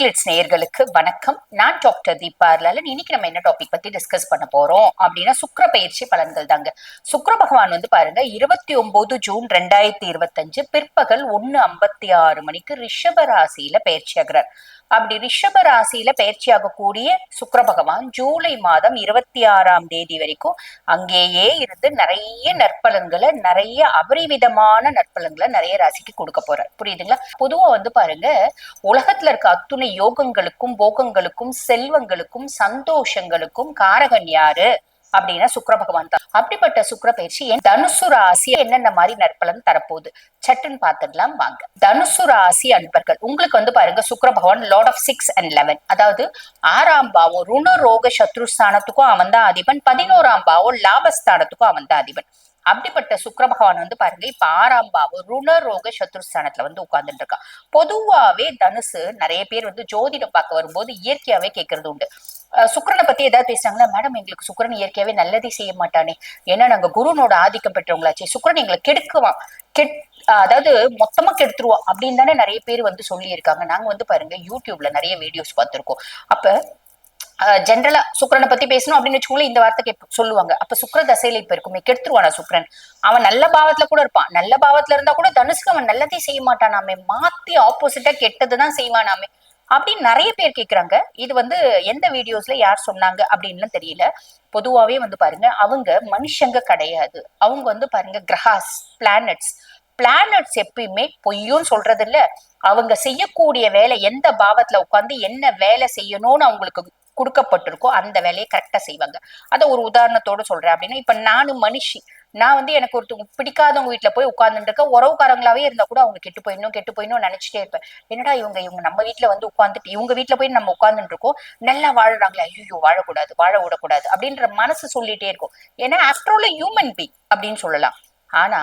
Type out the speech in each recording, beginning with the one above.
Glitz நேயர்களுக்கு வணக்கம். நான் டாக்டர் தீபா அர்லாலன் இன்னைக்கு நம்ம என்ன டாபிக் பத்தி டிஸ்கஸ் பண்ண போறோம்? அப்படின்னா சுக்கர பயிற்சி பலன்கள் தாங்க. சுக்கர பகவான் வந்து பாருங்க இருபத்தி ஒன்பது ஜூன் ரெண்டாயிரத்தி இருபத்தஞ்சு பிற்பகல் ஒன்னு ஐம்பத்தி ஆறு மணிக்கு ரிஷப ராசியில பயிற்சி ஆகிறார். அப்படி ரிஷப ராசியில பயிற்சியாகக்கூடிய சுக்கர பகவான் ஜூலை மாதம் இருபத்தி ஆறாம் தேதி வரைக்கும் அங்கேயே இருந்து நிறைய நற்பலன்களை நிறைய அபரிவிதமான நற்பலன்களை நிறைய ராசிக்கு கொடுக்க போறார். புரியுதுங்களா? பொதுவா வந்து பாருங்க உலகத்துல இருக்க அத்துணை யோகங்களுக்கும் போகங்களுக்கும் செல்வங்களுக்கும் சந்தோஷங்களுக்கும் காரகன் யாரு? அப்படின்னா சுக்கர பகவான் தான். அப்படிப்பட்ட சுக்கர பயிற்சி என் தனுசு ராசி என்னென்ன மாதிரி நற்பலன் தரப்போகுது? சட்டுன்னு பார்த்துடலாம் வாங்க. தனுசு ராசி அன்பர்கள் உங்களுக்கு வந்து பாருங்க சுக்கர பகவான் lord of six and eleven அதாவது ஆறாம் பாவம் ருண ரோக சத்ருஸ்தானத்துக்கும் அவன் தான் அதிபன் பதினோராம் பாவம் லாபஸ்தானத்துக்கும் அவன் தான் அதிபன். அப்படிப்பட்ட சுக்கர பகவான் வந்து பாருங்க இப்ப ஆறாம் பாவம் ருண ரோக சத்ருஸ்தானத்துல வந்து உட்கார்ந்துட்டு இருக்கான். பொதுவாவே தனுசு நிறைய பேர் வந்து ஜோதிடம் பார்க்க வரும்போது இயற்கையாவே கேட்கறது உண்டு. சுக்கிரனை பத்தி ஏதாவது பேசுறாங்களா? மேடம் எங்களுக்கு சுக்கிரன் இயற்கையாவே நல்லதே செய்ய மாட்டானே. ஏன்னா நாங்க குருனோட ஆதிக்கம் பெற்றவங்களாச்சு. சுக்கரன் எங்களை கெடுக்குவான். கெட் அதாவது மொத்தமா கெடுத்துருவோம் அப்படின்னு தானே நிறைய பேர் வந்து சொல்லியிருக்காங்க. நாங்க வந்து பாருங்க யூடியூப்ல நிறைய வீடியோஸ் பார்த்திருக்கோம். அப்ப ஜென்ரலா சுக்கரனை பத்தி பேசணும் அப்படின்னு வச்சுக்கோங்களேன் இந்த வார்த்தை சொல்லுவாங்க. அப்ப சுக்கர தசையில இப்ப இருக்குமே கெடுத்துருவானா சுக்கரன்? அவன் நல்ல பாவத்துல கூட இருப்பான். நல்ல பாவத்துல இருந்தா கூட தனுஷ்க்கு அவன் நல்லதே செய்ய மாட்டானாமே. மாத்தி ஆப்போசிட்டா கெட்டதுதான் செய்வானாமே. அப்படின்னு நிறைய பேர் கேட்குறாங்க இது வந்து எந்த வீடியோஸ்ல யார் சொன்னாங்க அப்படின்லாம் தெரியல. பொதுவாகவே வந்து பாருங்க அவங்க மனுஷங்க கிடையாது. அவங்க வந்து பாருங்க கிரகாஸ் பிளானட்ஸ் பிளானட்ஸ் எப்பயுமே பொய்யும் சொல்றது இல்ல. அவங்க செய்யக்கூடிய வேலை எந்த பாவத்துல உட்காந்து என்ன வேலை செய்யணும்னு அவங்களுக்கு கொடுக்கப்பட்டிருக்கோ அந்த வேலையை கரெக்டா செய்வாங்க. அதை ஒரு உதாரணத்தோட சொல்றேன் அப்படின்னா இப்ப நானும் மனுஷி நான் வந்து எனக்கு ஒருத்தவங்க பிடிக்காதவங்க வீட்டுல போய் உட்கார்ந்துட்டு இருக்க உறவுக்காரங்களாவே இருந்தா கூட அவங்க கெட்டு போயிடணும் கெட்டு போயிடணும் நினைச்சிட்டே இருப்பேன். என்னடா இவங்க இவங்க நம்ம வீட்டுல வந்து உட்காந்துட்டு இவங்க வீட்டுல போய் நம்ம உட்கார்ந்துட்டு இருக்கோம் நல்லா வாழறாங்களே ஐயோ வாழக்கூடாது வாழ விடக்கூடாது அப்படின்ற மனசு சொல்லிட்டே இருக்கும். ஏன்னா ஆஃப்டர் ஆல் ஹியூமன் பீங் அப்படின்னு சொல்லலாம். ஆனா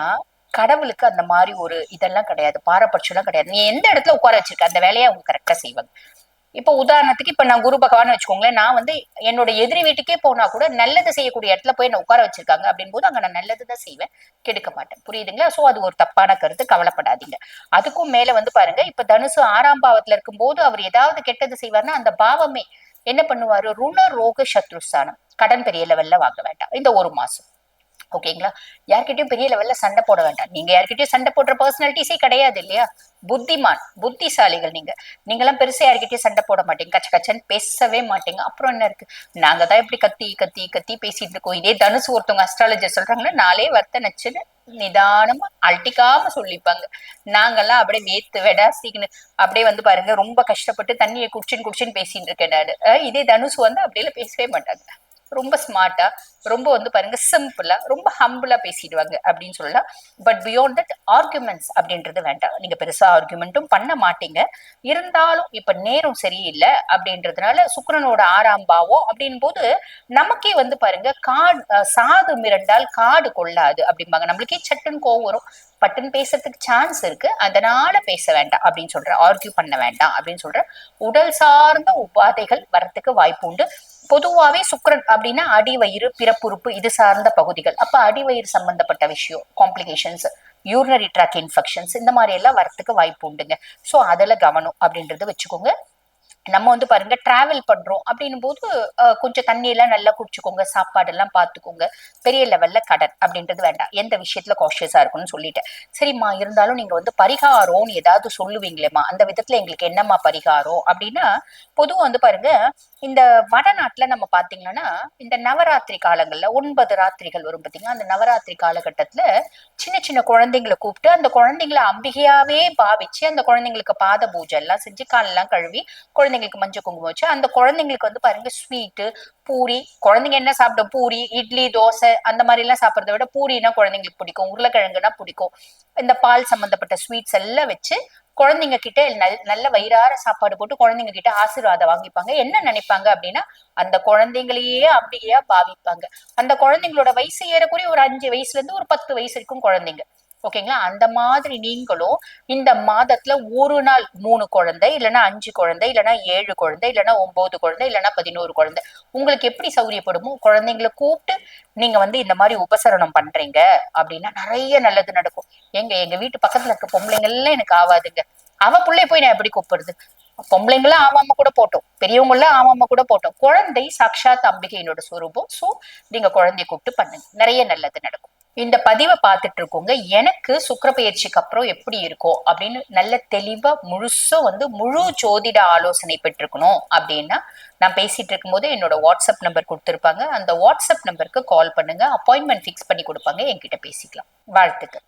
கடவுளுக்கு அந்த மாதிரி ஒரு இதெல்லாம் கிடையாது பாரபட்சம்லாம் கிடையாது. நீ எந்த இடத்துல உட்கார வச்சிருக்க அந்த வேலையை அவங்க கரெக்டா செய்வாங்க. இப்ப உதாரணத்துக்கு இப்ப நான் குரு பகவான் வச்சுக்கோங்களேன் நான் வந்து என்னோட எதிரி வீட்டுக்கே போனா கூட நல்லது செய்யக்கூடிய இடத்துல போய் என்ன உட்கார வச்சிருக்காங்க. அப்படின் போது அங்க நான் நல்லதுதான் செய்வேன். கெடுக்க மாட்டேன். புரியுதுங்களா? சோ அது ஒரு தப்பான கருத்து. கவலைப்படாதீங்க. அதுக்கும் மேல வந்து பாருங்க இப்ப தனுசு ஆறாம் பாவத்துல இருக்கும்போது அவர் ஏதாவது கெட்டது செய்வார்னா அந்த பாவமே என்ன பண்ணுவாரு? ருண ரோக சத்ருஸ்தானம். கடன் பெரிய லெவல்ல வாங்க வேண்டாம். இந்த ஒரு மாசம். ஓகேங்களா யார்கிட்டயும் பெரிய லெவல்ல சண்டை போட வேண்டாம். நீங்க யார்கிட்டயும் சண்டை போடுற பர்சனாலிட்டிஸே கிடையாது இல்லையா? புத்திமான் புத்திசாலிகள் நீங்க. நீங்க எல்லாம் பெருசா யார்கிட்டயும் சண்டை போட மாட்டீங்க. கச்ச கச்சன்னு பேசவே மாட்டீங்க. அப்புறம் என்ன இருக்கு? நாங்க தான் இப்படி கத்தி கத்தி கத்தி பேசிட்டு இருக்கோம். இதே தனுசு ஒருத்தவங்க அஸ்ட்ராலஜர் சொல்றாங்கன்னா நாளே வர்த்த நச்சுன்னு நிதானமா அழட்டிக்காம சொல்லிப்பாங்க. நாங்கெல்லாம் அப்படியே வேத்து வெடாசிக்கணும் அப்படியே வந்து பாருங்க ரொம்ப கஷ்டப்பட்டு தண்ணியை குடிச்சுன்னு குடிச்சுன்னு பேசிட்டு இருக்கேன் இதே தனுசு வந்து அப்படியெல்லாம் பேசவே மாட்டாங்க. ரொம்ப ஸ்மார்ட்டா ரொம்ப வந்து பாருங்க சிம்பிளா ரொம்ப ஹம்பிளா பேசிடுவாங்க அப்படின்னு சொல்லலாம். பட் பியாண்ட் தட் ஆர்குமெண்ட்ஸ் அப்படின்றது வேண்டாம். நீங்க பெருசா ஆர்குமெண்ட்டும் பண்ண மாட்டீங்க. இருந்தாலும் இப்ப நேரம் சரியில்லை அப்படின்றதுனால சுக்கரனோட ஆறாம் பாவம் அப்படின் போது நமக்கே வந்து பாருங்க காடு சாது மிரண்டால் காடு கொள்ளாது அப்படிம்பாங்க. நம்மளுக்கே சட்டுன்னு கோவம் வரும். பட்டுன்னு பேசுறதுக்கு சான்ஸ் இருக்கு. அதனால பேச வேண்டாம் அப்படின்னு சொல்ற ஆர்கியூ பண்ண வேண்டாம் அப்படின்னு சொல்ற உடல் சார்ந்த உபாதைகள் வரத்துக்கு வாய்ப்பு உண்டு. பொதுவாவே சுக்கரன் அப்படின்னா அடிவயிறு பிறப்புறுப்பு இது சார்ந்த பகுதிகள். அப்ப அடிவயிறு சம்பந்தப்பட்ட விஷயம் காம்ப்ளிகேஷன்ஸ் யூரினரி ட்ராக் இன்ஃபெக்ஷன்ஸ் இந்த மாதிரி எல்லாம் வரத்துக்கு வாய்ப்பு உண்டுங்க. ஸோ அதில் கவனம் அப்படின்றத வச்சுக்கோங்க. நம்ம வந்து பாருங்க டிராவல் பண்றோம் அப்படின்னும் போது கொஞ்சம் தண்ணி எல்லாம் நல்லா குடிச்சுக்கோங்க சாப்பாடு எல்லாம் பார்த்துக்கோங்க பெரிய லெவல்ல கடன் அப்படின்றது வேண்டாம். எந்த விஷயத்துல காஷியஸா இருக்கும்னு சொல்லிட்டேன். சரிம்மா இருந்தாலும் நீங்க வந்து பரிகாரம்னு ஏதாவது சொல்லுவீங்களேம்மா அந்த விதத்துல எங்களுக்கு என்னம்மா பரிகாரம் அப்படின்னா பொதுவா வந்து பாருங்க இந்த வடநாட்டுல நம்ம பாத்தீங்கன்னா இந்த நவராத்திரி காலங்கள்ல ஒன்பது ராத்திரிகள் வரும் பாத்தீங்கன்னா அந்த நவராத்திரி காலகட்டத்துல சின்ன சின்ன குழந்தைங்களை கூப்பிட்டு அந்த குழந்தைங்களை அம்பிகையாவே பாவிச்சு அந்த குழந்தைங்களுக்கு பாத பூஜை எல்லாம் செஞ்சு காலெல்லாம் கழுவி குழந்தைங்க குழந்தைங்களுக்கு மஞ்சள் குங்குமம் வச்சு அந்த குழந்தைங்களுக்கு வந்து பாருங்க ஸ்வீட்டு பூரி குழந்தைங்க என்ன சாப்பிடும்? பூரி இட்லி தோசை அந்த மாதிரி எல்லாம் சாப்பிட்றத விட பூரினா குழந்தைங்களுக்கு பிடிக்கும். உருளைக்கிழங்குனா பிடிக்கும். இந்த பால் சம்பந்தப்பட்ட ஸ்வீட்ஸ் எல்லாம் வச்சு குழந்தைங்க கிட்ட நல்- நல்ல வயிறார சாப்பாடு போட்டு குழந்தைங்க கிட்ட ஆசீர்வாதம் வாங்கிப்பாங்க. என்ன நினைப்பாங்க அப்படின்னா அந்த குழந்தைங்களையே அப்படியே பாவிப்பாங்க. அந்த குழந்தைங்களோட வயசு ஏறக்குறைய ஒரு அஞ்சு வயசுல இருந்து ஒரு பத்து வயசு வரைக்கும் குழந்தைங்க. ஓகேங்களா? அந்த மாதிரி நீங்களும் இந்த மாதத்துல ஒரு நாள் மூணு குழந்தை இல்லைன்னா அஞ்சு குழந்தை இல்லைன்னா ஏழு குழந்தை இல்லைன்னா ஒன்பது குழந்தை இல்லைன்னா பதினோரு குழந்தை. உங்களுக்கு எப்படி சௌரியப்படுமோ குழந்தைங்களை கூப்பிட்டு நீங்க வந்து இந்த மாதிரி உபசரணம் பண்றீங்க அப்படின்னா நிறைய நல்லது நடக்கும். எங்க எங்க வீட்டு பக்கத்துல இருக்க பொம்பளைங்க எல்லாம் எனக்கு ஆவாதுங்க. அவ பிள்ளை போய் நான் எப்படி கூப்பிடுறது? பொம்பளைங்களாம் ஆமாம கூட போட்டோம். பெரியவங்களாம் ஆமாம கூட போட்டோம். குழந்தை சாக்ஷாத் அம்பிகையினோட சுரூபம். சோ நீங்க குழந்தைய கூப்பிட்டு பண்ணுங்க. நிறைய நல்லது நடக்கும். இந்த பதிவை பார்த்துட்டு இருக்கோங்க. எனக்கு சுக்கிர பயிற்சிக்கு அப்புறம் எப்படி இருக்கும் அப்படின்னு நல்ல தெளிவா முழுசும் வந்து முழு ஜோதிட ஆலோசனை பெற்றிருக்கணும் அப்படின்னா நான் பேசிட்டு இருக்கும்போது என்னோட வாட்ஸ்அப் நம்பர் கொடுத்துருப்பாங்க. அந்த வாட்ஸ்அப் நம்பருக்கு கால் பண்ணுங்க. அப்பாயின்மெண்ட் ஃபிக்ஸ் பண்ணி கொடுப்பாங்க. என்கிட்ட பேசிக்கலாம். வாழ்த்துக்கள்.